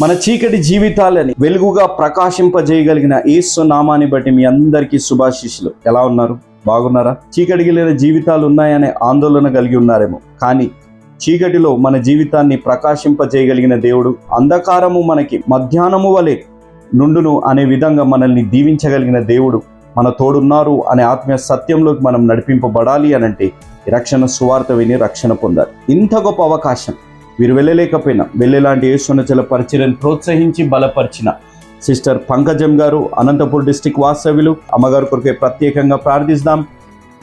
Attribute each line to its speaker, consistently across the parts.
Speaker 1: మన చీకటి జీవితాలని వెలుగుగా ప్రకాశింపజేయగలిగిన ఈశ్వ నామాన్ని బట్టి మీ అందరికీ శుభాశీస్సులు. ఎలా ఉన్నారు? బాగున్నారా? చీకటికి లేని జీవితాలు ఉన్నాయనే ఆందోళన కలిగి ఉన్నారేమో. కానీ చీకటిలో మన జీవితాన్ని ప్రకాశింపజేయగలిగిన దేవుడు అంధకారము మనకి మధ్యాహ్నము వలె నుండును అనే విధంగా మనల్ని దీవించగలిగిన దేవుడు మన తోడున్నారు అనే ఆత్మీయ సత్యంలోకి మనం నడిపింపబడాలి అనంటే రక్షణ సువార్త విని రక్షణ పొందాలి. ఇంత గొప్ప అవకాశం వీరు వెళ్ళలేకపోయినా వెళ్ళేలాంటి యేసునచల పరిచర్యను ప్రోత్సహించి బలపరిచిన సిస్టర్ పంకజం గారు అనంతపూర్ డిస్టిక్ వాస్తవ్యులు అమ్మగారు కొరకే ప్రత్యేకంగా ప్రార్థిస్తాం.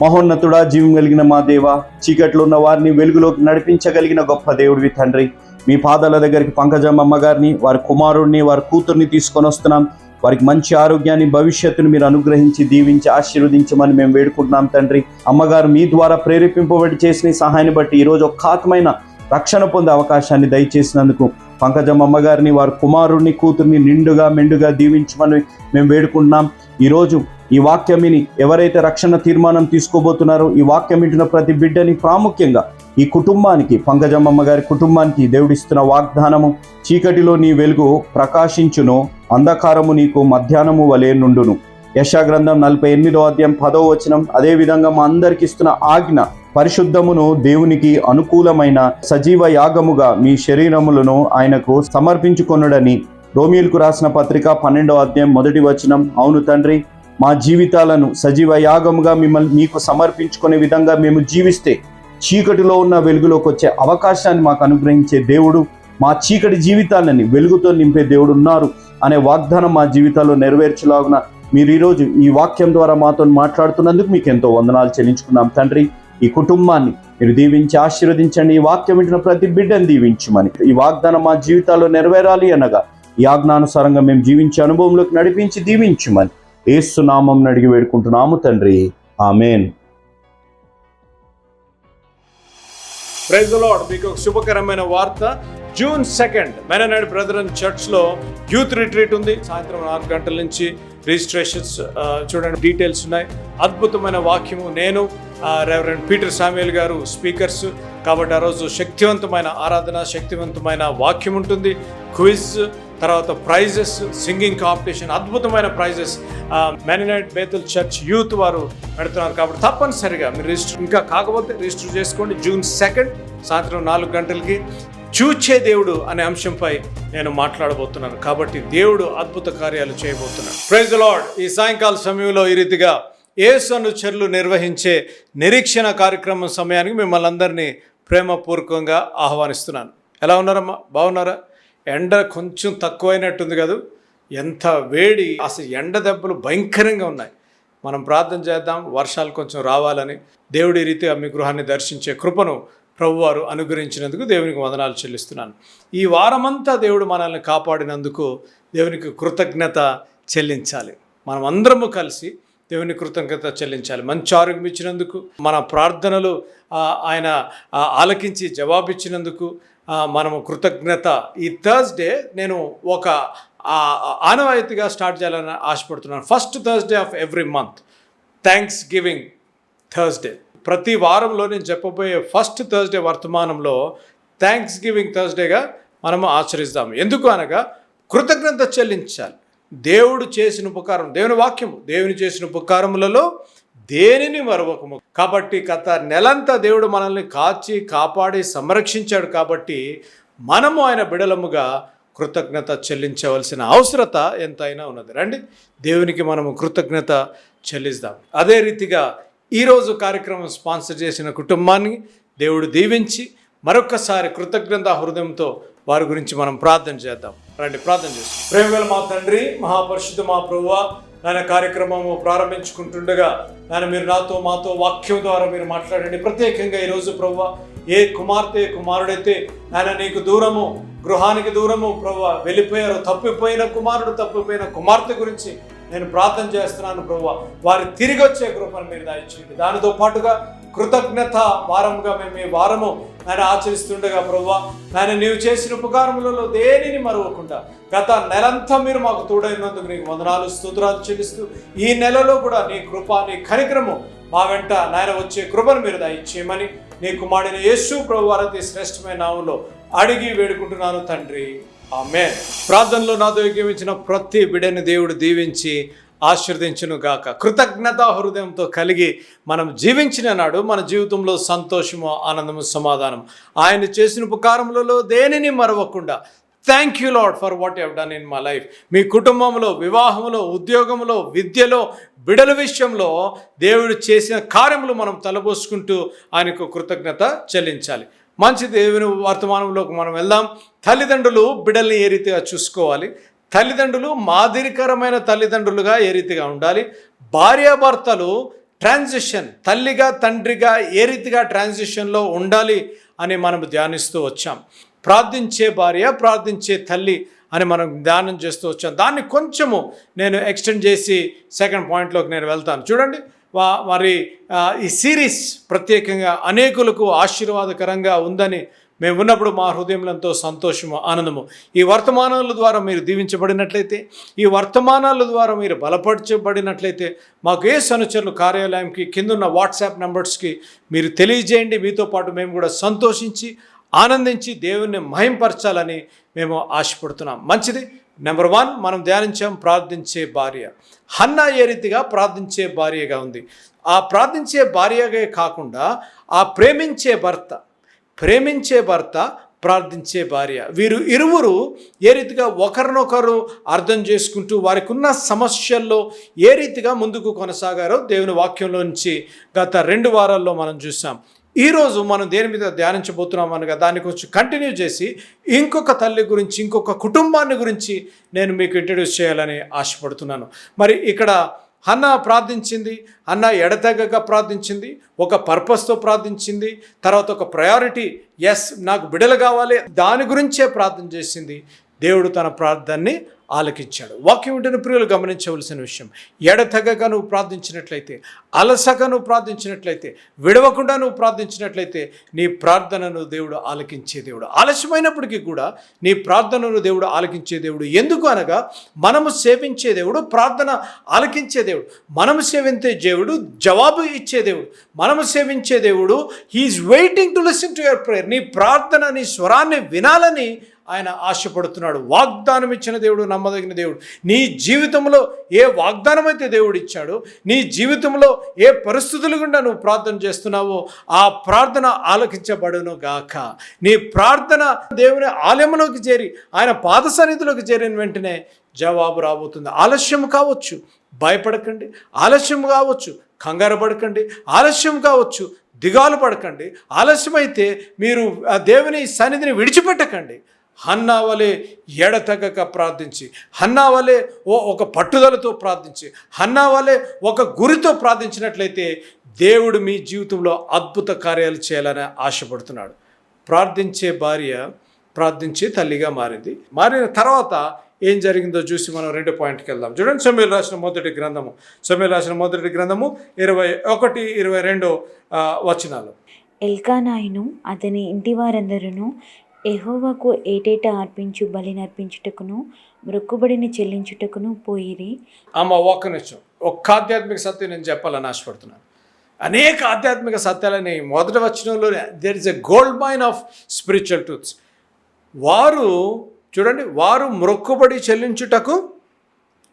Speaker 1: మహోన్నతుడా జీవం కలిగిన మా దేవ చీకట్లో ఉన్న వారిని వెలుగులోకి నడిపించగలిగిన గొప్ప దేవుడివి తండ్రి. మీ పాదాల దగ్గరికి పంకజం అమ్మగారిని వారి కుమారుడిని వారి కూతుర్ని తీసుకొని వస్తున్నాం. వారికి మంచి ఆరోగ్యాన్ని భవిష్యత్తును మీరు అనుగ్రహించి దీవించి ఆశీర్వదించమని మేము వేడుకుంటున్నాం తండ్రి. అమ్మగారు మీ ద్వారా ప్రేరేపింపబడి చేసిన సహాయాన్ని బట్టి ఈరోజు ఒక్క ఆత్మైన రక్షణ పొందే అవకాశాన్ని దయచేసినందుకు పంకజమ్మ అమ్మగారిని వారి కుమారుడిని కూతుర్ని నిండుగా మెండుగా దీవించమని మేము వేడుకుంటున్నాం. ఈరోజు ఈ వాక్యమిని ఎవరైతే రక్షణ తీర్మానం తీసుకోబోతున్నారో ఈ వాక్యం ఇంటిన ప్రతి బిడ్డని ప్రాముఖ్యంగా ఈ కుటుంబానికి పంకజమ్మమ్మ గారి కుటుంబానికి దేవుడిస్తున్న వాగ్దానము చీకటిలో నీ వెలుగు ప్రకాశించును అంధకారము నీకు మధ్యాహ్నము వలె నుండును. యశా గ్రంథం నలభై ఎనిమిదో అధ్యాయం పదో వచనం అదే విధంగా మా అందరికి ఇస్తున్న ఆజ్ఞ పరిశుద్ధమును దేవునికి అనుకూలమైన సజీవ యాగముగా మీ శరీరములను ఆయనకు సమర్పించుకొనుడని రోమియోలకు రాసిన పత్రిక పన్నెండవ అధ్యాయం మొదటి వచనం. అవును తండ్రి మా జీవితాలను సజీవ యాగముగా మిమ్మల్ని మీకు సమర్పించుకునే విధంగా మేము జీవిస్తే చీకటిలో ఉన్న వెలుగులోకి వచ్చే అవకాశాన్ని మాకు అనుగ్రహించే దేవుడు మా చీకటి జీవితాలని వెలుగుతో నింపే దేవుడు ఉన్నారు అనే వాగ్దానం మా జీవితాల్లో నెరవేర్చలాగున మీరు ఈరోజు ఈ వాక్యం ద్వారా మాతో మాట్లాడుతున్నందుకు మీకు ఎంతో వందనాలు చెల్లించుకున్నాం. తండ్రి ఈ కుటుంబాన్ని మీరు దీవించి ఆశీర్వదించండి. ఈ వాక్యం వింటున్న ప్రతి బిడ్డను దీవించమని. ఈ వాగ్దానం మా జీవితాల్లో నెరవేరాలి అనగా ఈ ఆజ్ఞానుసారంగా మేము జీవించే అనుభవంలోకి నడిపించి దీవించమని. ఏసునామం అడిగి వేడుకుంటున్నాము తండ్రి. ఆమెన్.
Speaker 2: ప్రైజ్ లాడ్ మీకు ఒక శుభకరమైన వార్త. June second Mennonite brother and చర్చ్లో యూత్ రిట్రీట్ ఉంది. సాయంత్రం నాలుగు గంటల నుంచి రిజిస్ట్రేషన్స్ చూడండి డీటెయిల్స్ ఉన్నాయి. అద్భుతమైన వాక్యము. నేను రెవరెండ్ పీటర్ సామ్యుల్ గారు స్పీకర్స్ కాబట్టి ఆ రోజు శక్తివంతమైన ఆరాధన శక్తివంతమైన వాక్యం ఉంటుంది. క్విజ్ తర్వాత ప్రైజెస్ సింగింగ్ కాంపిటీషన్ అద్భుతమైన prizes. Mennonite Bethel church youth వారు పెడుతున్నారు కాబట్టి తప్పనిసరిగా మీరు రిజిస్టర్ ఇంకా కాకపోతే రిజిస్టర్ చేసుకోండి. జూన్ సెకండ్ సాయంత్రం నాలుగు గంటలకి చూచే దేవుడు అనే అంశంపై నేను మాట్లాడబోతున్నాను. కాబట్టి దేవుడు అద్భుత కార్యాలు చేయబోతున్నాడు. ప్రైజ్ లార్డ్ ఈ సాయంకాల సమయంలో ఈ రీతిగా ఏసు అనుచరులు నిర్వహించే నిరీక్షణ కార్యక్రమం సమయానికి మిమ్మల్ని అందరినీ ప్రేమపూర్వకంగా ఆహ్వానిస్తున్నాను. ఎలా ఉన్నారమ్మా? బాగున్నారా? ఎండ కొంచెం తక్కువైనట్టుంది కదా. ఎంత వేడి అసలు ఎండ దెబ్బలు భయంకరంగా ఉన్నాయి. మనం ప్రార్థన చేద్దాం వర్షాలు కొంచెం రావాలని. దేవుడి రీతిగా మీ గృహాన్ని దర్శించే కృపను ప్రభువారు అనుగ్రహించినందుకు దేవునికి వందనాలు చెల్లిస్తున్నాను. ఈ వారమంతా దేవుడు మనల్ని కాపాడినందుకు దేవునికి కృతజ్ఞత చెల్లించాలి. మనం అందరము కలిసి దేవుని కృతజ్ఞత చెల్లించాలి. మంచి ఆరోగ్యం ఇచ్చినందుకు మన ప్రార్థనలు ఆయన ఆలకించి జవాబిచ్చినందుకు మనము కృతజ్ఞత. ఈ థర్స్డే నేను ఒక ఆనవాయితీగా స్టార్ట్ చేయాలని ఆశపడుతున్నాను. First Thursday of every month thanksgiving Thursday. ప్రతి వారంలో నేను చెప్పబోయే ఫస్ట్ థర్స్డే వర్తమానంలో థ్యాంక్స్ గివింగ్ థర్స్డేగా మనము ఆచరిస్తాము. ఎందుకు అనగా కృతజ్ఞత చెల్లించాలి. దేవుడు చేసిన ఉపకారం దేవుని వాక్యము దేవుని చేసిన ఉపకారములలో దేనిని మరవకము? కాబట్టి గత నెలంతా దేవుడు మనల్ని కాచి కాపాడి సంరక్షించాడు కాబట్టి మనము ఆయన బిడలముగా కృతజ్ఞత చెల్లించవలసిన అవసరత ఎంతైనా ఉన్నది. రండి దేవునికి మనము కృతజ్ఞత చెల్లిస్తాం. అదే రీతిగా ఈరోజు కార్యక్రమం స్పాన్సర్ చేసిన కుటుంబాన్ని దేవుడు దీవించి మరొకసారి కృతజ్ఞత హృదయంతో వారి గురించి మనం ప్రార్థన చేద్దాం. రండి ప్రార్థన చేస్తాం. ప్రేమగల మా తండ్రి మహాపరిశుద్ధ మా ప్రభువ నాయన కార్యక్రమము ప్రారంభించుకుంటుండగా నాయన మీరు నాతో మాతో వాక్యం ద్వారా మీరు మాట్లాడండి. ప్రత్యేకంగా ఈరోజు ప్రభువ ఏ కుమార్తె కుమారుడైతే నాయన నీకు దూరము గృహానికి దూరము ప్రభు వెళ్ళిపోయారు తప్పిపోయిన కుమారుడు తప్పిపోయిన కుమార్తె గురించి నేను ప్రార్థన చేస్తున్నాను ప్రభు వారి తిరిగి వచ్చే కృపను మీరు దాయించండి దానితో పాటుగా కృతజ్ఞత వారముగా మేము ఈ వారము ఆయన ఆచరిస్తుండగా ప్రభు ఆయన నీవు చేసిన ఉపకారములలో దేనిని మరవకుండా గత నెలంతా మీరు మాకు తోడైనందుకు నీకు వందనాలు స్తోత్రాలు చెల్లిస్తూ ఈ నెలలో కూడా నీ కృప నీ కనిక్రమం మా వెంట నాయన వచ్చే కృపను మీరు దయచేయమని నీ కుమారుడైన యేసు ప్రభు వారి శ్రేష్టమైన నామంలో అడిగి వేడుకుంటున్నాను తండ్రి. ఆమె ప్రార్థనలో నాతో ఏకీవించిన ప్రతి బిడని దేవుడు దీవించి ఆశీర్దించునుగాక కృతజ్ఞత హృదయంతో కలిగి మనం జీవించిన నాడు మన జీవితంలో సంతోషము ఆనందము సమాధానం. ఆయన చేసిన ఉపకారములలో దేనిని మరవకుండా thank you Lord for what have done in my life మీ కుటుంబంలో వివాహంలో ఉద్యోగంలో విద్యలో బిడల విషయంలో దేవుడు చేసిన కార్యములు మనం తలబోసుకుంటూ ఆయనకు కృతజ్ఞత చెల్లించాలి. మంచి దేవుని వర్తమానంలోకి మనం వెళ్దాం. తల్లిదండ్రులు బిడల్ని ఏ రీతిగా చూసుకోవాలి? తల్లిదండ్రులు మాదిరికరమైన తల్లిదండ్రులుగా ఏ రీతిగా ఉండాలి? భార్యాభర్తలు ట్రాన్సిషన్ తల్లిగా తండ్రిగా ఏ రీతిగా ట్రాన్సిషన్లో ఉండాలి అని మనం ధ్యానిస్తూ వచ్చాం. ప్రార్థించే భార్య ప్రార్థించే తల్లి అని మనం ధ్యానం చేస్తూ వచ్చాం. దాన్ని కొంచెము నేను ఎక్స్టెండ్ చేసి సెకండ్ పాయింట్లోకి నేను వెళ్తాను. చూడండి వా మరి ఈ సిరీస్ ప్రత్యేకంగా అనేకులకు ఆశీర్వాదకరంగా ఉందని మేము ఉన్నప్పుడు మా హృదయంలో ఎంతో సంతోషము ఆనందము. ఈ వర్తమానాల ద్వారా మీరు దీవించబడినట్లయితే ఈ వర్తమానాల ద్వారా మీరు బలపరచబడినట్లయితే మాకు ఏ సనుచరులు కార్యాలయంకి కిందున్న వాట్సాప్ నెంబర్స్కి మీరు తెలియజేయండి. మీతో పాటు మేము కూడా సంతోషించి ఆనందించి దేవుణ్ణి మహింపరచాలని మేము ఆశపడుతున్నాం. మంచిది. నెంబర్ వన్ మనం ధ్యానించాం ప్రార్థించే భార్య. హన్న ఏ రీతిగా ప్రార్థించే భార్యగా ఉంది. ఆ ప్రార్థించే భార్యగా కాకుండా ఆ ప్రేమించే భర్త ప్రేమించే భర్త ప్రార్థించే భార్య. వీరు ఇరువురు ఏ రీతిగా ఒకరినొకరు అర్థం చేసుకుంటూ వారికి ఉన్న సమస్యల్లో ఏ రీతిగా ముందుకు కొనసాగారో దేవుని వాక్యంలో నుంచి గత రెండు వారాల్లో మనం చూసాం. ఈరోజు మనం దేని మీద ధ్యానించబోతున్నాం అనగా దాన్ని కొంచెం కంటిన్యూ చేసి ఇంకొక తల్లి గురించి ఇంకొక కుటుంబాన్ని గురించి నేను మీకు ఇంట్రడ్యూస్ చేయాలని ఆశపడుతున్నాను. మరి ఇక్కడ అన్న ప్రార్థించింది అన్న ఎడతెగక ప్రార్థించింది ఒక పర్పస్తో ప్రార్థించింది తర్వాత ఒక ప్రయారిటీ ఎస్ నాకు బిడలు కావాలి. దాని గురించే ప్రార్థన చేసింది. దేవుడు తన ప్రార్థనని ఆలకించాడు. వాక్యం వింటున్న ప్రియులు గమనించవలసిన విషయం ఎడతెగక నువ్వు ప్రార్థించినట్లయితే అలసక నువ్వు ప్రార్థించినట్లయితే విడవకుండా నువ్వు ప్రార్థించినట్లయితే నీ ప్రార్థనను దేవుడు ఆలకించే దేవుడు. ఆలస్యమైనప్పటికీ కూడా నీ ప్రార్థనను దేవుడు ఆలకించే దేవుడు. ఎందుకు అనగా మనము సేవించే దేవుడు ప్రార్థన ఆలకించే దేవుడు. మనము సేవించే దేవుడు జవాబు ఇచ్చే దేవుడు. మనము సేవించే దేవుడు he is waiting to listen to your prayer నీ ప్రార్థన నీ స్వరాన్ని వినాలని ఆయన ఆశపడుతున్నాడు. వాగ్దానం ఇచ్చిన దేవుడు నమ్మదగిన దేవుడు. నీ జీవితంలో ఏ వాగ్దానం అయితే దేవుడు ఇచ్చాడో నీ జీవితంలో ఏ పరిస్థితులు గుండా నువ్వు ప్రార్థన చేస్తున్నావో ఆ ప్రార్థన ఆలకించబడును గాక. నీ ప్రార్థన దేవుని ఆలయంలోకి చేరి ఆయన పాద సన్నిధిలోకి చేరిన వెంటనే జవాబు రాబోతుంది. ఆలస్యం కావచ్చు భయపడకండి. ఆలస్యం కావచ్చు కంగారు పడకండి. ఆలస్యం కావచ్చు దిగాలు పడకండి. ఆలస్యమైతే మీరు ఆ దేవుని సన్నిధిని విడిచిపెట్టకండి. హన్నా వలె ఎడతెగక ప్రార్థించి హన్నా వలె ఓ ఒక పట్టుదలతో ప్రార్థించి హన్నా వలె ఒక గురితో ప్రార్థించినట్లయితే దేవుడు మీ జీవితంలో అద్భుత కార్యాలు చేయాలని ఆశపడుతున్నాడు. ప్రార్థించే భార్య ప్రార్థించే తల్లిగా మారింది. మారిన తర్వాత ఏం జరిగిందో చూసి మనం రెండు పాయింట్కి వెళ్దాం. చూడండి సమీలు రాసిన మొదటి గ్రంథము. సమీలు రాసిన మొదటి గ్రంథము ఇరవై ఒకటి ఇరవై రెండో వచనాలు.
Speaker 3: ఎల్కానాయును అతని ఇంటి వారందరూ ఎహోవాకు ఏటేటా అర్పించు బలి నర్పించుటకును మొక్కుబడిని చెల్లించుటకును పోయిరి.
Speaker 2: అమ్మ ఒక్క నిమిషం. ఒక్క ఆధ్యాత్మిక సత్యం నేను చెప్పాలని ఆశపడుతున్నాను. అనేక ఆధ్యాత్మిక సత్యాలని మొదటి వచనంలోనే there is a gold mine of spiritual truths వారు చూడండి వారు మొక్కుబడి చెల్లించుటకు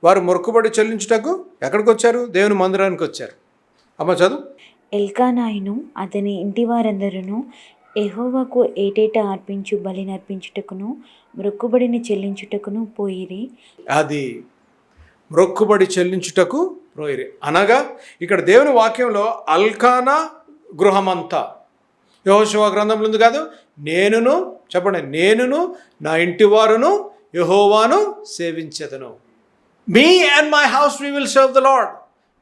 Speaker 2: వారు మొక్కుబడి చెల్లించుటకు ఎక్కడికి వచ్చారు దేవుని మందిరానికి వచ్చారు అమ్మ చదువు.
Speaker 3: ఎల్కానాయును అతని ఇంటి వారందరూ ఎహోవాకు ఏటేటా అర్పించు బలి అర్పించుటకును మొక్కుబడిని చెల్లించుటకును పోయిరి.
Speaker 2: అది మొక్కుబడి చెల్లించుటకు పోయిరి. అనగా ఇక్కడ దేవుని వాక్యంలో అల్కానా గృహమంతా. యహోశివ గ్రంథంలో ఉంది కాదు నేనును చెప్పండి నేనును నా ఇంటి వారును యహోవాను సేవించదను. Me and my house we will serve the Lord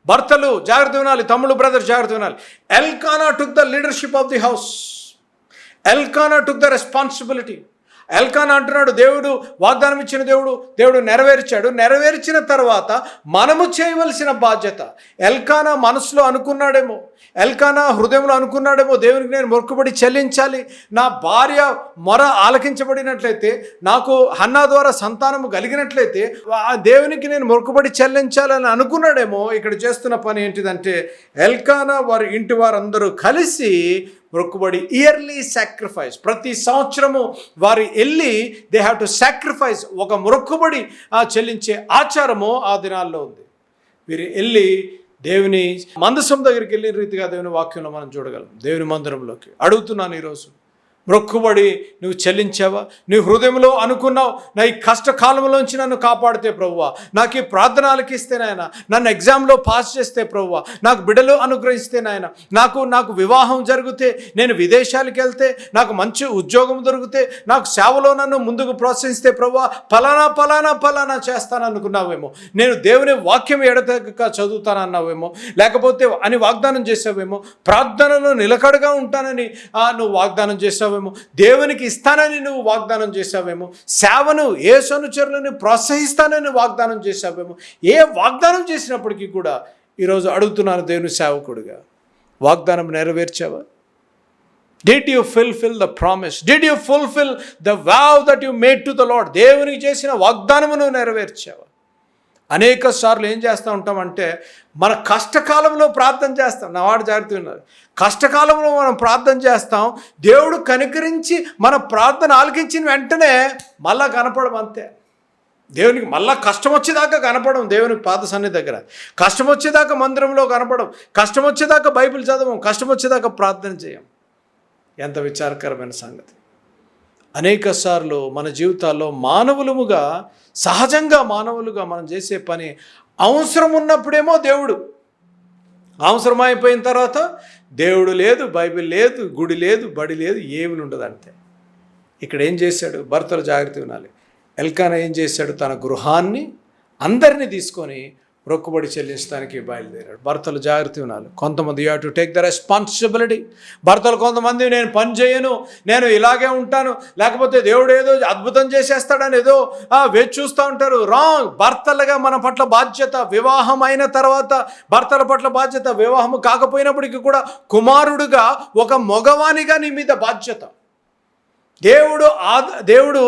Speaker 2: భర్తలు జాగ్రత్త వినాలి తమ్ముడు బ్రదర్ జాగ్రత్త వినాలి. Elkanah took the leadership of the house. Elkanah took the responsibility Elkanah అంటున్నాడు దేవుడు వాగ్దానం ఇచ్చిన దేవుడు దేవుడు నెరవేర్చాడు. నెరవేర్చిన తర్వాత మనము చేయవలసిన బాధ్యత. ఎల్కానా మనసులో అనుకున్నాడేమో. ఎల్కానా హృదయంలో అనుకున్నాడేమో దేవునికి నేను మొక్కుబడి చెల్లించాలి. నా భార్య మొర ఆలకించబడినట్లయితే నాకు హన్నా ద్వారా సంతానము కలిగినట్లయితే ఆ దేవునికి నేను మొక్కుబడి చెల్లించాలని అనుకున్నాడేమో. ఇక్కడ చేస్తున్న పని ఏంటిదంటే ఎల్కానా వారి ఇంటి వారందరూ కలిసి మొక్కుబడి ఇయర్లీ సాక్రిఫైస్. ప్రతి సంవత్సరము వారు వెళ్ళి దే హ్యావ్ టు సాక్రిఫైస్. ఒక మొక్కుబడి చెల్లించే ఆచారము ఆ దినాల్లో ఉంది. వీరు వెళ్ళి దేవుని మందసం దగ్గరికి వెళ్ళిన రీతిగా దేవుని వాక్యంలో మనం చూడగలం. దేవుని మందిరంలోకి అడుగుతున్నాను ఈరోజు. మొక్కుబడి నువ్వు చెల్లించావా? నీ హృదయంలో అనుకున్నావు నా ఈ కష్టకాలంలోంచి నన్ను కాపాడితే ప్రభువా నాకు ఈ ప్రార్థన ఆలకిస్తే నాయన నన్ను ఎగ్జామ్లో పాస్ చేస్తే ప్రభువా నాకు బిడ్డలు అనుగ్రహిస్తే నాయన నాకు నాకు వివాహం జరిగితే నేను విదేశాలకు వెళ్తే నాకు మంచి ఉద్యోగం దొరికితే నాకు సేవలో నన్ను ముందుకు ప్రోత్సహిస్తే ప్రభువా ఫలానా ఫలానా ఫలానా చేస్తాను అనుకున్నావేమో నేను దేవుని వాక్యం ఎడతెగక చదువుతానన్నావేమో. లేకపోతే అని వాగ్దానం చేసావేమో. ప్రార్థనలో నిలకడగా ఉంటానని నువ్వు వాగ్దానం చేసావు. చేసావేమో దేవునికి ఇస్తానని నువ్వు వాగ్దానం చేసావేమో సేవను ఏ సనుచరులను ప్రోత్సహిస్తానని వాగ్దానం చేసావేమో ఏ వాగ్దానం చేసినప్పటికీ కూడా ఈరోజు అడుగుతున్నాను దేవుని సేవకుడిగా. వాగ్దానం నెరవేర్చావా? Did you fulfil the promise did you fulfil the vow that you made to the Lord దేవునికి చేసిన వాగ్దానమును నెరవేర్చావా? అనేక సార్లు ఏం చేస్తూ ఉంటామంటే మన కష్టకాలంలో ప్రార్థన చేస్తాం. నా వాడు జాగ్రత్త ఉన్నారు కష్టకాలంలో మనం ప్రార్థన చేస్తాం దేవుడు కనికరించి మన ప్రార్థన ఆలకించిన వెంటనే మళ్ళా కనపడం అంతే. దేవునికి మళ్ళా కష్టం వచ్చేదాకా కనపడం దేవునికి పాద సన్ని దగ్గర. కష్టం వచ్చేదాకా మందిరంలో కనపడం కష్టం వచ్చేదాకా బైబిల్ చదవం కష్టం వచ్చేదాకా ప్రార్థన చేయం. ఎంత విచారకరమైన సంగతి. అనేక సార్లు మన జీవితాల్లో మానవులముగా సహజంగా మానవులుగా మనం చేసే పని అవసరం ఉన్నప్పుడేమో దేవుడు. అవసరం అయిపోయిన తర్వాత దేవుడు లేదు బైబిల్ లేదు గుడి లేదు బడి లేదు ఏమి ఉండదు అంతే ఇక్కడ ఏం చేశాడు? భర్తలు జాగ్రత్త వినాలి ఎల్కానా ఏం చేశాడు? తన గృహాన్ని అందరినీ తీసుకొని మొక్కుబడి చెల్లించడానికి బయలుదేరాడు. భర్తలు జాగ్రత్త వినాలి కొంతమంది you to take the responsibility భర్తలు కొంతమంది నేను పని చేయను నేను ఇలాగే ఉంటాను. లేకపోతే దేవుడు ఏదో అద్భుతం చేసేస్తాడని ఏదో వేచి చూస్తూ ఉంటారు. రాంగ్ భర్తలుగా మన పట్ల బాధ్యత వివాహం అయిన తర్వాత భర్తల పట్ల బాధ్యత వివాహం కాకపోయినప్పటికీ కూడా కుమారుడుగా ఒక మగవానిగా నీ మీద బాధ్యత. దేవుడు ఆద దేవుడు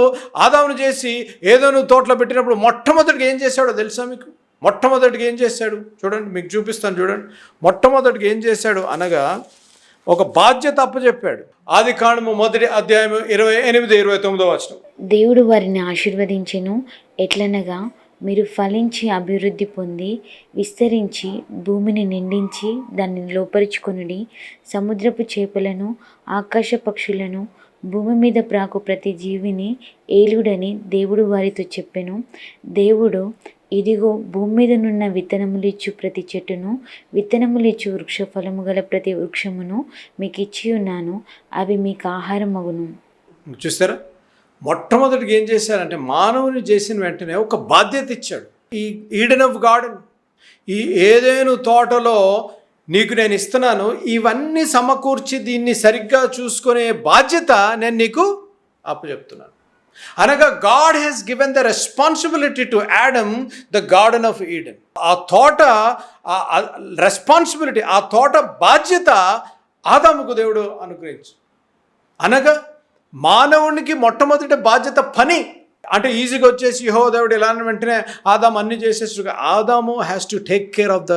Speaker 2: ఆదామును చేసి ఏదో నువ్వు తోటలో పెట్టినప్పుడు మొట్టమొదటిగా ఏం చేశాడో తెలుసా మీకు? మొట్టమొదటిగా ఏం చేశాడు? చూడండి మీకు చూపిస్తాను చూడండి. మొట్టమొదటిగా ఏం చేశాడు అనగా ఒక బాధ్యత అప్పచెప్పాడు ఆది కాండము మొదటి అధ్యాయం ఇరవై ఎనిమిది ఇరవై తొమ్మిదో వచ్చిన
Speaker 3: దేవుడు వారిని ఆశీర్వదించెను. ఎట్లనగా మీరు ఫలించి అభివృద్ధి పొంది విస్తరించి భూమిని నిండించి దాన్ని లోపరుచుకొనుడి. సముద్రపు చేపలను ఆకాశ పక్షులను భూమి మీద ప్రాకు ప్రతి జీవిని ఏలుడని దేవుడు వారితో చెప్పెను. దేవుడు ఇదిగో భూమి మీద నున్న విత్తనములు ప్రతి చెట్టును విత్తనములిచ్చు వృక్ష ఫలము గల ప్రతి వృక్షమును మీకు ఇచ్చి ఉన్నాను అవి మీకు ఆహారం అగును
Speaker 2: చూస్తారా? మొట్టమొదటిగా ఏం చేశారంటే మానవుని చేసిన వెంటనే ఒక బాధ్యత ఇచ్చాడు. ఈ ఈడెన్ ఆఫ్ గార్డెన్ ఈ ఏదేను తోటలో నీకు నేను ఇస్తున్నాను ఇవన్నీ సమకూర్చి దీన్ని సరిగ్గా చూసుకునే బాధ్యత నేను నీకు అప్పచెప్తున్నాను. అనగా God has given the responsibility to Adam the garden of Eden ఆ తోట రెస్పాన్సిబిలిటీ ఆ తోట బాధ్యత ఆదాముకు దేవుడు అనుగ్రహించు. అనగా మానవునికి మొట్టమొదటి బాధ్యత పని. అంటే ఈజీగా వచ్చేసి యహో దేవుడు ఇలా వెంటనే ఆదాం అన్ని చేసేసి ఆదాము has to take care of the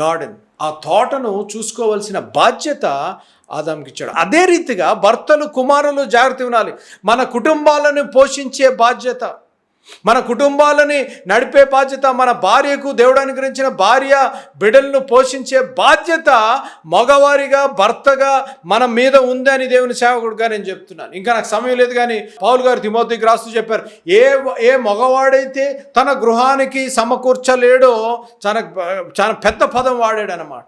Speaker 2: garden ఆ తోటను చూసుకోవాల్సిన బాధ్యత ఆదాంకి ఇచ్చాడు అదే రీతిగా భర్తలు కుమారులు జాగ్రత్త వినాలి మన కుటుంబాలను పోషించే బాధ్యత. మన కుటుంబాలని నడిపే బాధ్యత మన భార్యకు దేవుడు అనుగ్రహించిన భార్య బిడ్డలను పోషించే బాధ్యత మగవారిగా భర్తగా మన మీద ఉందని దేవుని సేవకుడుగా నేను చెప్తున్నాను. ఇంకా నాకు సమయం లేదు కానీ పౌలు గారు తిమోతికి రాస్తూ చెప్పారు ఏ ఏ మగవాడైతే తన గృహానికి సమకూర్చలేడో చాలా చాలా పెద్ద పదం వాడాడనమాట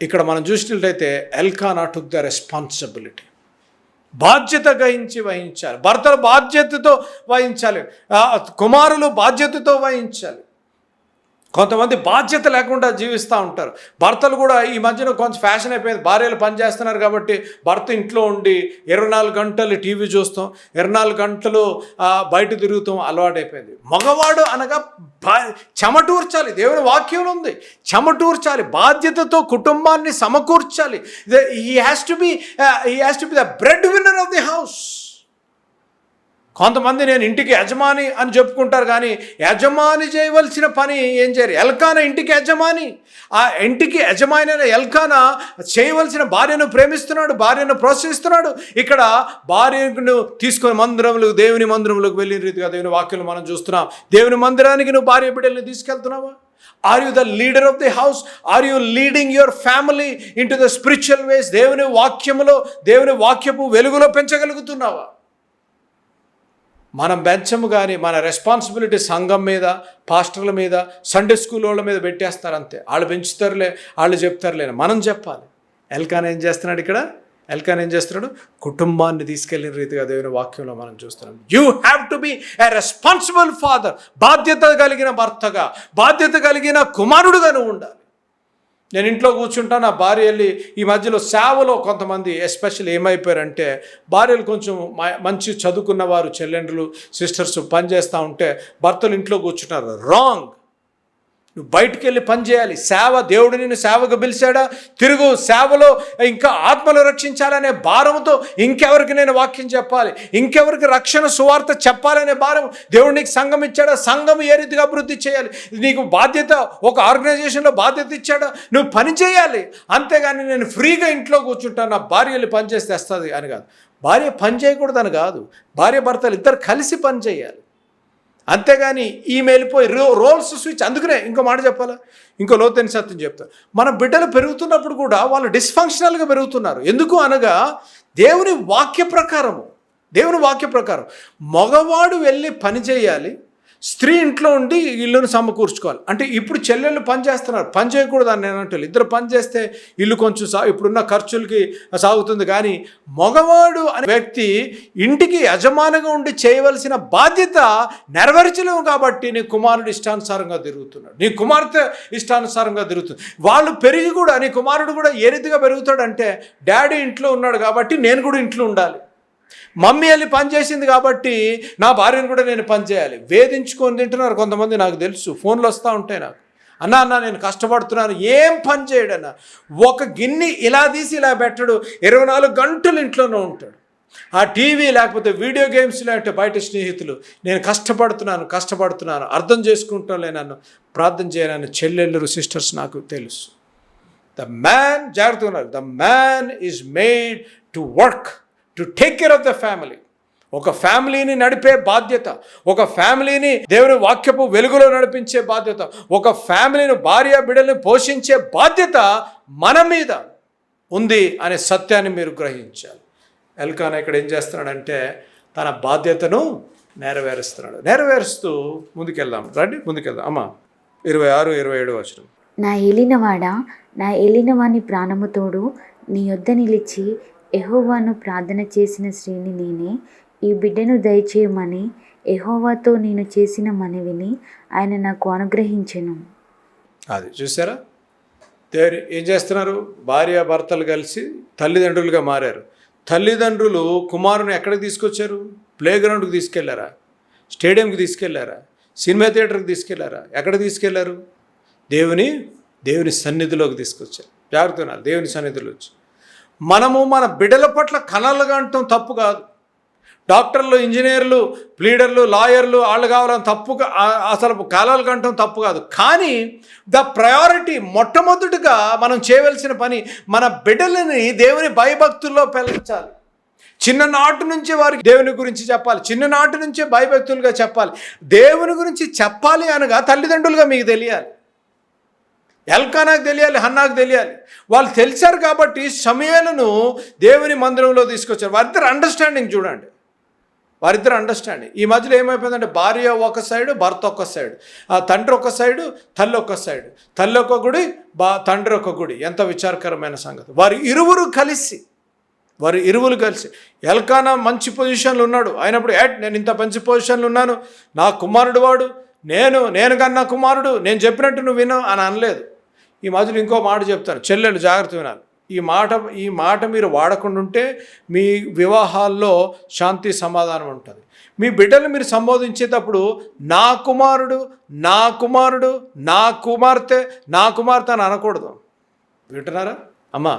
Speaker 2: ఇక్కడ మనం చూసినట్లయితే ఎల్కానా టుక్ ద రెస్పాన్సిబిలిటీ. బాధ్యత గహించి వహించాలి. భర్తలు బాధ్యతతో వహించాలి. కుమారులు బాధ్యతతో వహించాలి. కొంతమంది బాధ్యత లేకుండా జీవిస్తూ ఉంటారు. భర్తలు కూడా ఈ మధ్యన కొంచెం ఫ్యాషన్ అయిపోయింది. భార్యలు పని చేస్తున్నారు కాబట్టి భర్త ఇంట్లో ఉండి ఇరవై నాలుగు గంటలు టీవీ చూస్తాం. ఇరవై నాలుగు గంటలు బయట తిరుగుతాం. అలవాటైపోయింది. మగవాడు అనగా బా- చెమటూర్చాలి. దేవుని వాక్యంలో ఉంది. చెమటూర్చాలి. బాధ్యతతో కుటుంబాన్ని సమకూర్చాలి. He has to be he has to be the breadwinner of the house కొంతమంది నేను ఇంటికి యజమాని అని చెప్పుకుంటారు కానీ యజమాని చేయవలసిన పని ఏం చేయరు. ఎల్కాన ఇంటికి యజమాని. ఆ ఇంటికి యజమాని అయిన ఎల్కాన చేయవలసిన భార్యను ప్రేమిస్తున్నాడు భార్యను ప్రోత్సహిస్తున్నాడు. ఇక్కడ భార్యను తీసుకొని మందిరంలో దేవుని మందిరంలోకి వెళ్ళిన రీతిగా దేవుని వాక్యం మనం చూస్తున్నాం. దేవుని మందిరానికి నువ్వు భార్య బిడ్డల్ని తీసుకెళ్తున్నావా? Are you the leader of the house are you leading your family into the spiritual ways దేవుని వాక్యములో దేవుని వాక్యపు వెలుగులో పెంచగలుగుతున్నావా? మనం బెంచము కానీ మన రెస్పాన్సిబిలిటీ సంఘం మీద పాస్టర్ల మీద సండే స్కూల్ వాళ్ళ మీద పెట్టేస్తారు అంతే వాళ్ళు పెంచుతారులే వాళ్ళు చెప్తారులే మనం చెప్పాలి. ఎల్కాన్ ఏం చేస్తున్నాడు ఇక్కడ? ఎల్కాన్ ఏం చేస్తున్నాడు? కుటుంబాన్ని తీసుకెళ్ళిన రీతిగా దేవుని వాక్యంలో మనం చూస్తున్నాం. You have to be a responsible father బాధ్యత కలిగిన భర్తగా బాధ్యత కలిగిన కుమారుడుగా నువ్వు ఉండాలి. నేను ఇంట్లో కూర్చుంటాను నా భార్య వెళ్ళి ఈ మధ్యలో సేవలో కొంతమంది ఎస్పెషల్ ఏమైపోయారంటే భార్యలు కొంచెం మ- మంచి చదువుకున్న వారు చెల్లెండ్రులు సిస్టర్స్ పనిచేస్తూ ఉంటే భర్తలు ఇంట్లో కూర్చుంటారు. రాంగ్. నువ్వు బయటికి వెళ్ళి పని చేయాలి. సేవ దేవుడు నిన్ను సేవకు పిలిచాడా? తిరుగు సేవలో ఇంకా ఆత్మలు రక్షించాలనే భారంతో ఇంకెవరికి నేను వాక్యం చెప్పాలి? ఇంకెవరికి రక్షణ సువార్త చెప్పాలనే భారం దేవుడు నీకు సంఘం ఇచ్చాడా? సంఘం ఏ రీతిగా అభివృద్ధి చేయాలి? నీకు బాధ్యత ఒక ఆర్గనైజేషన్లో బాధ్యత ఇచ్చాడా? నువ్వు పని చేయాలి. అంతేగాని నేను ఫ్రీగా ఇంట్లో కూర్చుంటాను నా భార్య వెళ్ళి పనిచేసి తెస్తుంది అని కాదు. భార్య పని చేయకూడదని కాదు. భార్య భర్తలు ఇద్దరు కలిసి పని చేయాలి. అంతేగాని ఈమె వెళ్ళిపోయి రో రోల్స్ స్విచ్ అందుకనే ఇంకో మాట చెప్పాలా? ఇంకో లోతైన సత్యం చెప్తాను మన బిడ్డలు పెరుగుతున్నప్పుడు కూడా వాళ్ళు డిస్ఫంక్షనల్గా పెరుగుతున్నారు. ఎందుకు అనగా దేవుని వాక్య ప్రకారము. దేవుని వాక్య ప్రకారం. మగవాడు వెళ్ళి పని చేయాలి స్త్రీ ఇంట్లో ఉండి ఇల్లును సమకూర్చుకోవాలి. అంటే ఇప్పుడు చెల్లెళ్ళు పని చేస్తున్నారు. పని చేయకూడదు అని నేను అంటే ఇద్దరు పని చేస్తే ఇల్లు కొంచెం సా ఇప్పుడున్న ఖర్చులకి సాగుతుంది. కానీ మగవాడు అనే వ్యక్తి ఇంటికి యజమానిగా ఉండి చేయవలసిన బాధ్యత నెరవేర్చలేము కాబట్టి నీ కుమారుడు ఇష్టానుసారంగా తిరుగుతున్నాడు. నీ కుమార్తె ఇష్టానుసారంగా తిరుగుతుంది. వాళ్ళు పెరిగి కూడా నీ కుమారుడు కూడా ఏ రీతిగా పెరుగుతాడంటే డాడీ ఇంట్లో ఉన్నాడు కాబట్టి నేను కూడా ఇంట్లో ఉండాలి. మమ్మీ వెళ్ళి పని చేసింది కాబట్టి నా భార్యను కూడా నేను పని చేయాలి. వేధించుకొని తింటున్నారు కొంతమంది నాకు తెలుసు. ఫోన్లు వస్తూ ఉంటాయి నాకు. అన్న అన్న నేను కష్టపడుతున్నాను. ఏం పని చేయడన్న? ఒక గిన్నె ఇలా తీసి ఇలా పెట్టడు. ఇరవై నాలుగు గంటలు ఇంట్లోనే ఉంటాడు. ఆ టీవీ లేకపోతే వీడియో గేమ్స్ లేకపోతే బయట స్నేహితులు నేను కష్టపడుతున్నాను కష్టపడుతున్నాను అర్థం చేసుకుంటానులే నన్ను. ప్రార్థన చేయాలని చెల్లెళ్ళు సిస్టర్స్ నాకు తెలుసు. ద మ్యాన్ జాగ్రత్తగా ఉన్నారు the man is made to work to take care of the family ఒక ఫ్యామిలీని నడిపే బాధ్యత ఒక ఫ్యామిలీని దేవుని వాక్యపు వెలుగులో నడిపించే బాధ్యత ఒక ఫ్యామిలీని భార్య బిడ్డల్ని పోషించే బాధ్యత మన మీద ఉంది అనే సత్యాన్ని మీరు గ్రహించాలి. ఎల్కాన్ ఇక్కడ ఏం చేస్తున్నాడంటే తన బాధ్యతను నెరవేరుస్తున్నాడు. నెరవేరుస్తూ ముందుకెళ్దాం. రండి ముందుకెళ్దాం. అమ్మా ఇరవై ఆరు ఇరవై ఏడు వచ్చిన
Speaker 3: నా ఏలినవాడా నా ఏలినవాని ప్రాణముతోడు నీ యొద్ద నిలిచి ఎహోవాను ప్రార్థన చేసిన శ్రీని నేనే ఈ బిడ్డను దయచేయమని ఎహోవాతో నేను చేసిన మనవిని ఆయన నాకు అనుగ్రహించెను.
Speaker 2: అది చూసారా దేవుని ఏం చేస్తున్నారు? భార్య భర్తలు కలిసి తల్లిదండ్రులుగా మారారు. తల్లిదండ్రులు కుమారుని ఎక్కడికి తీసుకొచ్చారు? ప్లే గ్రౌండ్కి తీసుకెళ్ళారా? స్టేడియంకి తీసుకెళ్ళారా? సినిమా థియేటర్కి తీసుకెళ్ళారా? ఎక్కడ తీసుకెళ్ళారు? దేవుని దేవుని సన్నిధిలోకి తీసుకొచ్చారు. జాగ్రత్త దేవుని సన్నిధిలో వచ్చి మనము మన బిడ్డల పట్ల కలలుగా అంటాం తప్పు కాదు. డాక్టర్లు ఇంజనీర్లు ప్లీడర్లు లాయర్లు వాళ్ళు కావాలని తప్పు అసలు కాలాలు కంటం తప్పు కాదు. కానీ ద ప్రయారిటీ మొట్టమొదటిగా మనం చేయవలసిన పని మన బిడ్డలని దేవుని భయభక్తుల్లో పెంచాలి. చిన్ననాటి నుంచే వారికి దేవుని గురించి చెప్పాలి. చిన్ననాటి నుంచే భయభక్తులుగా చెప్పాలి. దేవుని గురించి చెప్పాలి అనగా తల్లిదండ్రులుగా మీకు తెలియాలి. ఎల్కానాకు తెలియాలి హన్నాకు తెలియాలి. వాళ్ళు తెలిసారు కాబట్టి సమయాలను దేవుని మందిరంలో తీసుకొచ్చారు. వారిద్దరు అండర్స్టాండింగ్ చూడండి. వారిద్దరు అండర్స్టాండింగ్ ఈ మధ్యలో ఏమైపోయిందంటే భార్య ఒక సైడు భర్త ఒక సైడు ఆ తండ్రి ఒక సైడు తల్లి ఒక సైడు తల్లి ఒక గుడి బా తండ్రి ఒక గుడి. ఎంత విచారకరమైన సంగతి. వారు ఇరువురు కలిసి వారు ఇరువులు కలిసి ఎల్కానా మంచి పొజిషన్లో ఉన్నాడు. అయినప్పుడు ఏట్ నేను ఇంత మంచి పొజిషన్లు ఉన్నాను. నా కుమారుడు వాడు. నేను నేను కన్నా కుమారుడు. నేను చెప్పినట్టు నువ్వు విను అని అనలేదు. ఈ మధ్యలో ఇంకో మాట చెప్తాను చెల్లెలు జాగ్రత్త వినాలి. ఈ మాట ఈ మాట మీరు వాడకుండా ఉంటే మీ వివాహాల్లో శాంతి సమాధానం ఉంటుంది. మీ బిడ్డలు మీరు సంబోధించేటప్పుడు నా కుమారుడు నా కుమారుడు నా కుమార్తె నా కుమార్తె అని అనకూడదు. వింటున్నారా? అమ్మా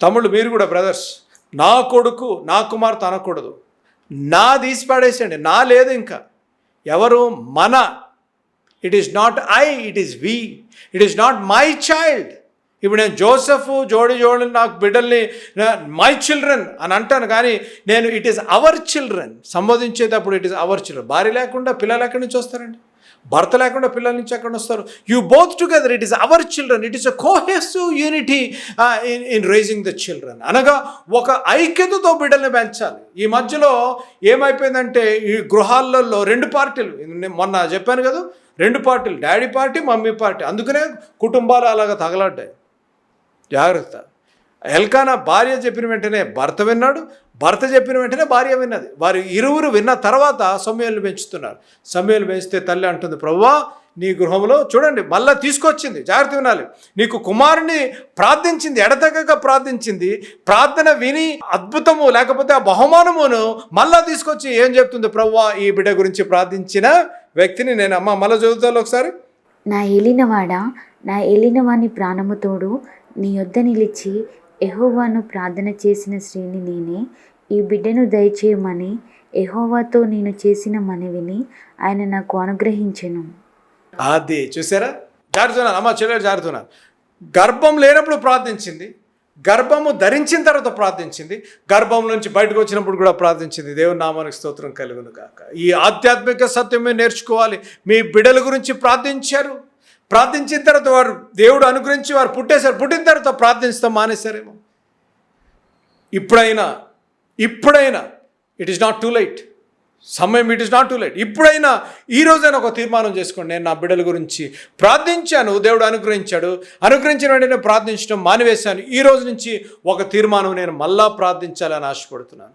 Speaker 2: తమ్ముళ్ళు మీరు కూడా బ్రదర్స్ నా కొడుకు నా కుమార్తె అనకూడదు. నా తీసి పాడేసండి నా లేదు ఇంకా. ఎవరు? మన it is not I it is we it is not my child ఇప్పుడు నేను జోసెఫ్ జోడి జోడి నాకు బిడ్డల్ని మై చిల్డ్రన్ అని అంటాను కానీ నేను ఇట్ ఈస్ అవర్ చిల్డ్రన్ సంబోధించేటప్పుడు ఇట్ ఈస్ అవర్ చిల్డ్రన్ భార్య లేకుండా పిల్లలు ఎక్కడి నుంచి వస్తారండి? భర్త లేకుండా పిల్లల నుంచి ఎక్కడ వస్తారు? You both together it is our children it is a cohesive unity in in raising the children అనగా ఒక ఐక్యతతో బిడ్డల్ని పెంచాలి. ఈ మధ్యలో ఏమైపోయిందంటే ఈ గృహాలలో రెండు పార్టీలు. మొన్న చెప్పాను కదా రెండు పార్టీలు డాడీ పార్టీ మమ్మీ పార్టీ. అందుకనే కుటుంబాలు అలాగా తగలడ్డాయి. జాగ్రత్త. ఎల్కానా భార్య చెప్పిన వెంటనే భర్త విన్నాడు భర్త చెప్పిన వెంటనే భార్య విన్నది. వారు ఇరువురు విన్న తర్వాత సమయాలు పెంచుతున్నారు. సమయాలు పెంచితే తల్లి అంటుంది ప్రభువా నీ గృహంలో చూడండి మళ్ళీ తీసుకొచ్చింది జాగ్రత్త వినాలి. నీకు కుమారుని ప్రార్థించింది ఎడతెగక ప్రార్థించింది ప్రార్థన విని అద్భుతము లేకపోతే ఆ బహుమానమును మళ్ళా తీసుకొచ్చి ఏం చెప్తుంది ప్రవ్వా ఈ బిడ్డ గురించి ప్రార్థించిన వ్యక్తిని నేను అమ్మ మళ్ళీ చదువుతాను ఒకసారి?
Speaker 3: నా ఏలినవాడా నా ఏలినవాని ప్రాణము తోడు నీ యొద్ద నిలిచి ఎహోవాను ప్రార్థన చేసిన శ్రేణి నేనే ఈ బిడ్డను దయచేయమని ఎహోవాతో నేను చేసిన మనవిని ఆయన నాకు అనుగ్రహించెను.
Speaker 2: అది చూసారా? జారుతున్నాను అమ్మ చెల్లెలు జారుతున్నాను గర్భం లేనప్పుడు ప్రార్థించింది. గర్భము ధరించిన తర్వాత ప్రార్థించింది. గర్భం నుంచి బయటకు వచ్చినప్పుడు కూడా ప్రార్థించింది. దేవుని నామానికి స్తోత్రం కలుగును కాక ఈ ఆధ్యాత్మిక సత్యమే నేర్చుకోవాలి. మీ బిడ్డల గురించి ప్రార్థించారు. ప్రార్థించిన తర్వాత వారు దేవుడు అనుగ్రహించి వారు పుట్టేశారు. పుట్టిన తర్వాత ప్రార్థించడం మానేశారేమో. ఇప్పుడైనా ఇప్పుడైనా it is not too late సమయం it is not too late ఇప్పుడైనా ఈ రోజైనా ఒక తీర్మానం చేసుకోండి. నేను నా బిడ్డల గురించి ప్రార్థించాను దేవుడు అనుగ్రహించాడు. అనుగ్రహించిన వెంటనే ప్రార్థించడం మానివేశాను. ఈ రోజు నుంచి ఒక తీర్మానం నేను మళ్ళా ప్రార్థించాలని ఆశపడుతున్నాను.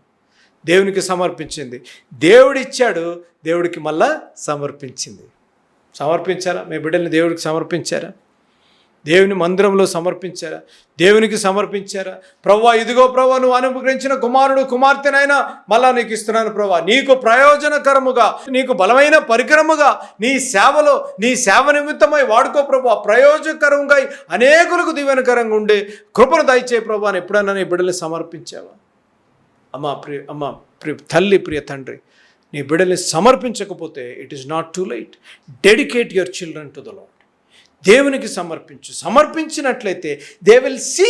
Speaker 2: దేవునికి సమర్పించింది. దేవుడు ఇచ్చాడు దేవుడికి మళ్ళా సమర్పించింది. సమర్పించారా? మీ బిడ్డల్ని దేవుడికి సమర్పించారా? దేవుని మందిరంలో సమర్పించారా? దేవునికి సమర్పించారా? ప్రవ్వా ఇదిగో ప్రవ్వా నువ్వు అనుగ్రహించిన కుమారుడు కుమార్తెనైనా మళ్ళా నీకు ఇస్తున్నాను ప్రవ్వా. నీకు ప్రయోజనకరముగా నీకు బలమైన పరికరముగా నీ సేవలో నీ సేవ నిమిత్తమై వాడుకో ప్రభా ప్రయోజనకరంగా అనేకులకు దీవెనకరంగా ఉండే కృపను దయచే ప్రభా అని ఎప్పుడైనా నీ బిడ్డల్ని సమర్పించావా? అమ్మా ప్రియ అమ్మ ప్రియ తల్లి ప్రియ తండ్రి నీ బిడ్డల్ని సమర్పించకపోతే it is not too late dedicate your children to the Lord దేవునికి సమర్పించు. సమర్పించినట్లయితే they will see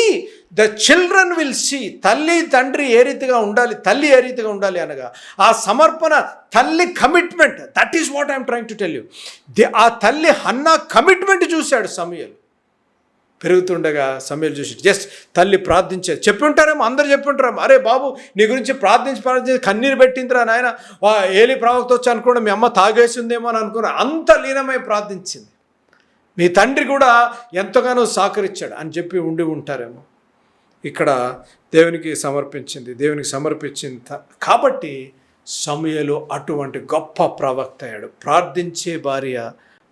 Speaker 2: the children will see తల్లి తండ్రి ఏ రీతిగా ఉండాలి తల్లి ఏ రీతిగా ఉండాలి అనగా ఆ సమర్పణ తల్లి commitment that is what I'm trying to tell you ఆ తల్లి అన్న కమిట్మెంట్ చూశాడు సమయలు. పెరుగుతుండగా సమయలు చూసి జస్ట్ తల్లి ప్రార్థించారు చెప్పి ఉంటారేమో అందరు చెప్పి ఉంటారేమో అరే బాబు నీ గురించి ప్రార్థించి ప్రార్థించి కన్నీరు పెట్టిందిరా నాయన వా ఏలి ప్రవక్త వచ్చి అనుకోండి మీ అమ్మ తాగేసిందేమో అని అనుకున్నా అంత లీనమై ప్రార్థించింది. మీ తండ్రి కూడా ఎంతగానో సహకరించాడు అని చెప్పి ఉండి ఉంటారేమో. ఇక్కడ దేవునికి సమర్పించింది దేవునికి సమర్పించింది త- కాబట్టి సమయలో అటువంటి గొప్ప ప్రవక్త అయ్యాడు. ప్రార్థించే భార్య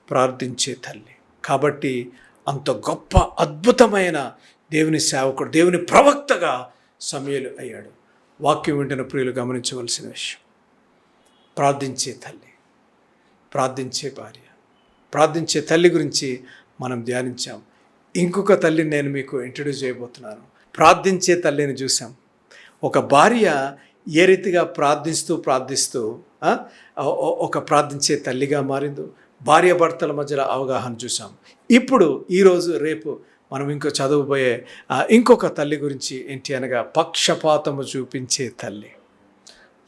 Speaker 2: ప్రార్థించే తల్లి. కాబట్టి అంత గొప్ప అద్భుతమైన దేవుని సేవకుడు దేవుని ప్రవక్తగా సమయలు అయ్యాడు. వాక్యం వింటున్న ప్రియులు గమనించవలసిన విషయం ప్రార్థించే తల్లి ప్రార్థించే భార్య. ప్రార్థించే తల్లి గురించి మనం ధ్యానించాం. ఇంకొక తల్లిని నేను మీకు ఇంట్రడ్యూస్ చేయబోతున్నాను. ప్రార్థించే తల్లిని చూసాం ఒక భార్య ఏ రీతిగా ప్రార్థిస్తూ ప్రార్థిస్తూ ఒక ప్రార్థించే తల్లిగా మారిందో భార్య భర్తల మధ్యలో అవగాహన చూసాం ఇప్పుడు ఈరోజు రేపు మనం ఇంకో చదవబోయే ఇంకొక తల్లి గురించి ఏంటి అనగా పక్షపాతము చూపించే తల్లి.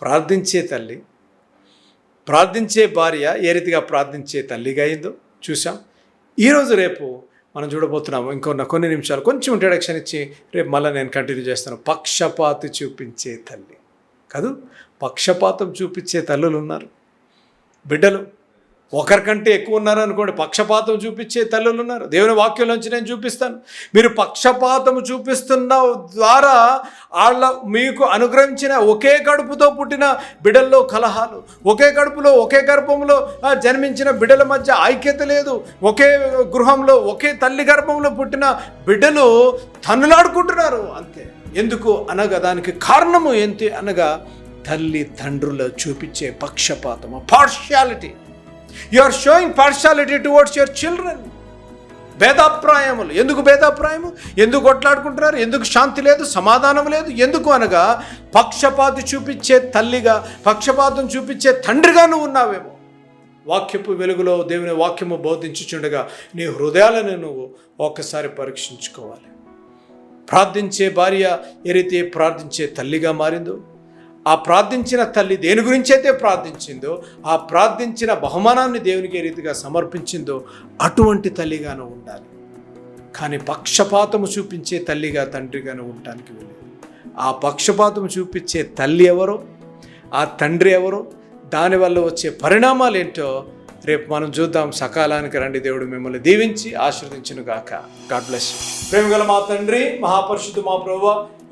Speaker 2: ప్రార్థించే తల్లి. ప్రార్థించే భార్య ఏ రీతిగా ప్రార్థించే తల్లిగా అయిందో చూసాం ఈరోజు రేపు మనం చూడబోతున్నాము ఇంకొన్న కొన్ని నిమిషాలు. కొంచెం ఇంట్రడక్షన్ ఇచ్చి రేపు మళ్ళీ నేను కంటిన్యూ చేస్తాను. పక్షపాతి చూపించే తల్లి. కాదు పక్షపాతం చూపించే తల్లులు ఉన్నారు. బిడ్డలు ఒకరికంటే ఎక్కువ ఉన్నారనుకోండి పక్షపాతం చూపించే తల్లులు ఉన్నారు. దేవుని వాక్యంలోంచి నేను చూపిస్తాను. మీరు పక్షపాతం చూపిస్తున్న ద్వారా వాళ్ళ మీకు అనుగ్రహించిన ఒకే కడుపుతో పుట్టిన బిడల్లో కలహాలు ఒకే కడుపులో ఒకే గర్భంలో జన్మించిన బిడల మధ్య ఐక్యత లేదు. ఒకే గృహంలో ఒకే తల్లి గర్భంలో పుట్టిన బిడ్డలు తన్నులాడుకుంటున్నారు. అంతే. ఎందుకు అనగా దానికి కారణము ఏంటి అనగా తల్లి తండ్రులు చూపించే పక్షపాతము partiality you are showing partiality towards your children భేదాప్రాయములు ఎందుకు భేదాప్రాయము ఎందుకు కొట్లాడుకుంటున్నారు ఎందుకు శాంతి లేదు సమాధానం లేదు ఎందుకు అనగా పక్షపాతి చూపించే తల్లిగా పక్షపాతం చూపించే తండ్రిగా నువ్వు ఉన్నావేమో వాక్యపు వెలుగులో దేవుని వాక్యము బోధించుచుండగా నీ హృదయాలను నువ్వు ఒక్కసారి పరీక్షించుకోవాలి ప్రార్థించే భార్య ఏ రీతి ప్రార్థించే తల్లిగా మారిందో ఆ ప్రార్థించిన తల్లి దేని గురించి అయితే ప్రార్థించిందో ఆ ప్రార్థించిన బహుమానాన్ని దేవునికి ఏ రీతిగా సమర్పించిందో అటువంటి తల్లిగాను ఉండాలి. కానీ పక్షపాతము చూపించే తల్లిగా తండ్రిగాను ఉండటానికి వెళ్ళేది ఆ పక్షపాతము చూపించే తల్లి ఎవరో ఆ తండ్రి ఎవరో దానివల్ల వచ్చే పరిణామాలు ఏంటో రేపు మనం చూద్దాం సకాలానికి రండి దేవుడు మిమ్మల్ని దీవించి ఆశీర్వదించును గాక గాడ్ బ్లెస్ ప్రేమగల మా తండ్రి మహాపరిషుద్ధు మా ప్రభు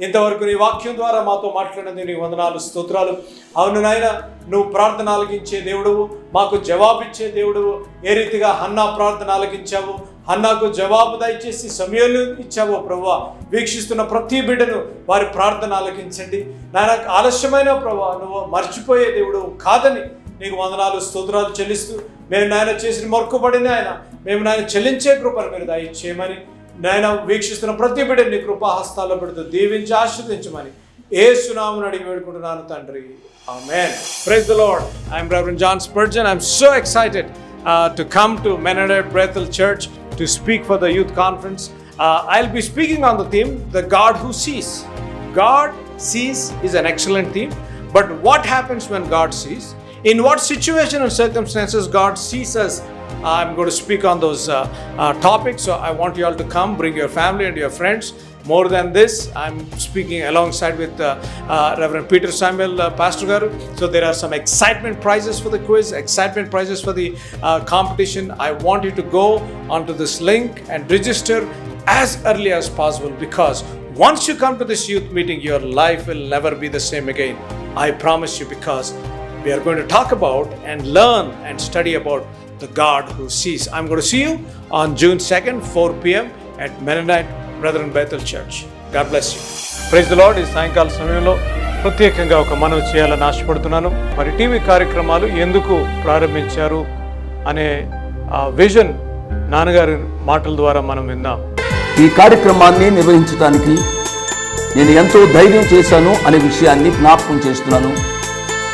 Speaker 2: ఇంతవరకు నీ వాక్యం ద్వారా మాతో మాట్లాడినది నీ వందనాలు స్తోత్రాలు. అవును నాయన నువ్వు ప్రార్థన ఆలకించే దేవుడువు మాకు జవాబిచ్చే దేవుడువు. ఏ రీతిగా హన్నా ప్రార్థన ఆలకించావు అన్నాకు జవాబు దయచేసి సమయంలో ఇచ్చావో ప్రభా వీక్షిస్తున్న ప్రతి బిడ్డను వారి ప్రార్థన ఆలకించండి. నాయన ఆలస్యమైన ప్రభా నువ్వు మర్చిపోయే దేవుడు కాదని నీకు వందనాలు స్తోత్రాలు చెల్లిస్తూ మేము నాయన చేసిన మొక్కుబడిన ఆయన మేము నాయన చెల్లించే కృపను మీరు దయచేయమని నాయన వీక్షిస్తున్న ప్రతి బిడ్డ నీ కృపాహస్తాల్లో పెడుతూ దీవించి ఆశీర్వదించమని ఏ సునామని అడిగి వేడుకుంటున్నాను తండ్రి Amen. Praise the Lord. I'm Reverend John Spurgeon. I'm so excited uh, to come to Menonite Bethel Church to speak for the youth conference. Uh, I'll be speaking on the theme, The God Who Sees. God sees is an excellent theme, but what happens when God sees? In what situation and circumstances God sees us? I'm going to speak on those uh, uh, topics. So I want you all to come, bring your family and your friends. More than this, I'm speaking alongside with uh, uh, Reverend Peter Samuel, uh, Pastor Garu. So there are some excitement prizes for the quiz, excitement prizes for the uh, competition. I want you to go onto this link and register as early as possible because once you come to this youth meeting, your life will never be the same again. I promise you because we are going to talk about and learn and study about the God who sees. I'm going to see you on June 2nd, 4 p.m. at Mennonite Brethren Bethel Church. God bless you. Praise the lord ఈ సాయంకాల సమయంలో ప్రత్యేకంగా ఒక మనవి చేయాలని ఆశపడుతున్నాను మరి TV కార్యక్రమాలు ఎందుకు ప్రారంభించారు అనే ఆ విజన్ నాన్నగారి మాటల ద్వారా మనం విందాం
Speaker 4: ఈ కార్యక్రమాన్ని నిర్వహించడానికి నేను ఎంతో ధైర్యం చేశాను అనే విషయాన్ని జ్ఞాపకం చేస్తున్నాను